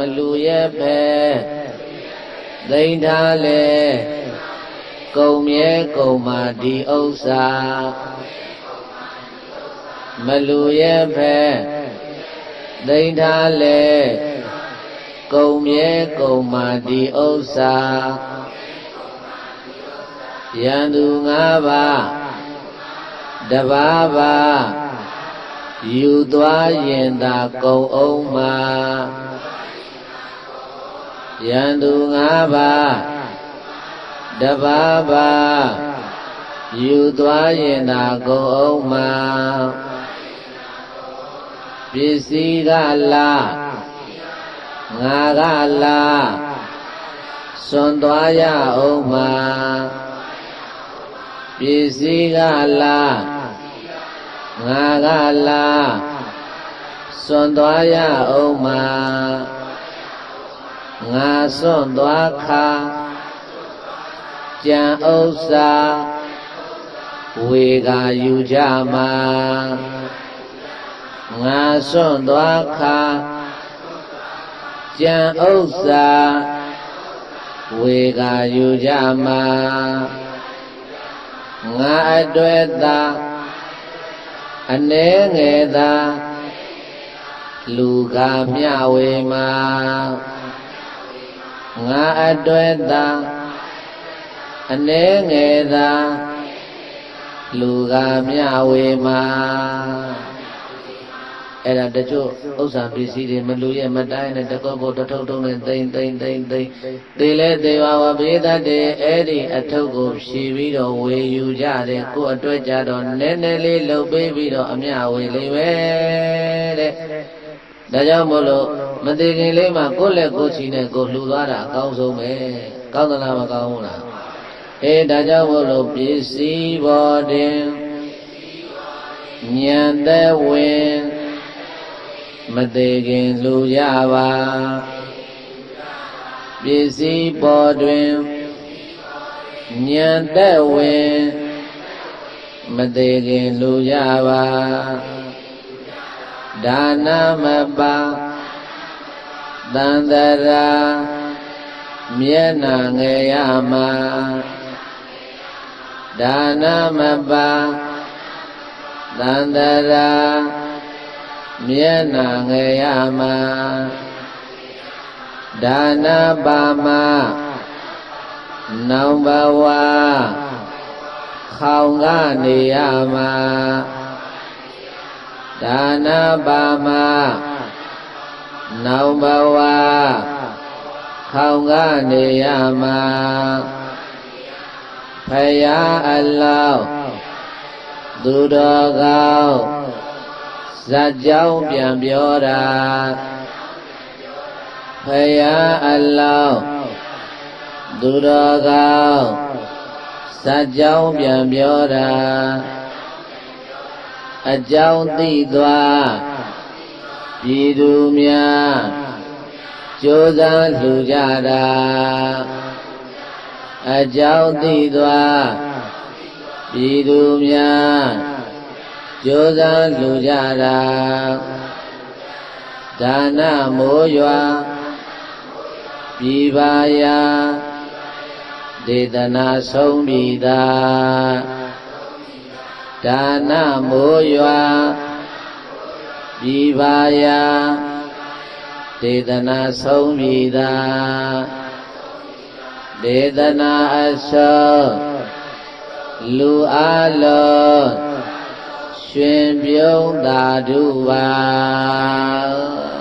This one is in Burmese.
မလူရဲ့ပဲသိမ့်ထားလေကုံမြဲကုံမာဒီဥစ္စာမလူရဲ့ပဲသိမ့်ထားလေကုံမြဲကုံမာဒီဥစ္စာယန္တု၅ပါးတဘာဘာယူသွားရင်သာကုံအောင်မှာ ယန္တု၅ပါးတပါးပါးယူသွားရင်သာကုန်အောင်မှာပစ္စည်းကလားငါကလားစွန့်သွားရအောင်မှာပစ္စည်းကလားငါကလားစွန့်သွားရအောင်မှာ ငါစွန့်သွားခါကြံဥစ္စာဝေကယူကြမှာငါစွန့်သွားခါကြံဥစ္စာဝေကယူကြမှာငါအတွေ့သာအနေငယ်သာလူကမျှဝေမှာ ငါအတွေ့သာအနေငယ်သာလူကမျှဝေမှာအဲ့ဒါတချို့ဥစ္စာပစ္စည်းတွေမလူရဲ့မတိုင်းနဲ့တကောကောတထုပ်ထုံးနဲ့သိမ့်သိမ့်သိမ့်သိမ့်သေလဲသေပါဝဘေးတတ်တယ်အဲ့ဒီအထုပ်ကိုဖြီးပြီးတော့ဝေယူကြတယ်ကိုယ်အတွက်ကြတော့နည်းနည်းလေးလှုပ်ပေးပြီးတော့အမျှဝေလေးပဲတဲ့ ဒါကြောင့်မို့လို့မသေးခင်လေးမှာကိုယ့်လက်ကိုယ်ချီနဲ့ကိုယ်လှူသွားတာအကောင်းဆုံးပဲကောင်းသလားမကောင်းဘူးလားအေးဒါကြောင့်မို့လို့ပစ္စည်းပေါ်တင်ဉာဏ်သက်ဝင်မသေးခင်လှူရပါပစ္စည်းပေါ်တွင်ဉာဏ်သက်ဝင်မသေးခင်လှူရပါ ဒါနမပါတန်တရာမျက်နာငယ်ရမှာဒါနမပါတန်တရာမျက်နာငယ်ရမှာဒါနပါမနောင်ဘဝခေါင်ကနေရမှာ ဒါနပါမနောင်ဘဝခေါင်ကနေရမှာဖယားအလောင်းသူတော်ကောင်းဇာကြောင်းပြန်ပြောတာဖယားအလောင်းသူတော်ကောင်းဇာကြောင်းပြန်ပြောတာ အကြောင်းသိသွားပြည်သူများကြိုးစားလှူကြတာအကြောင်းသိသွားပြည်သူများကြိုးစားလှူကြတာဒါနမိုးရွာပြည်ပါရာဒေသနာဆုံးပြည်သာ ဒါနမိုးရွာဒီပါယာဒေသနာဆုံးပြီသာဒေသနာအစောလူအလုံးရှင်ပြုံးသာဓုပါသာဓု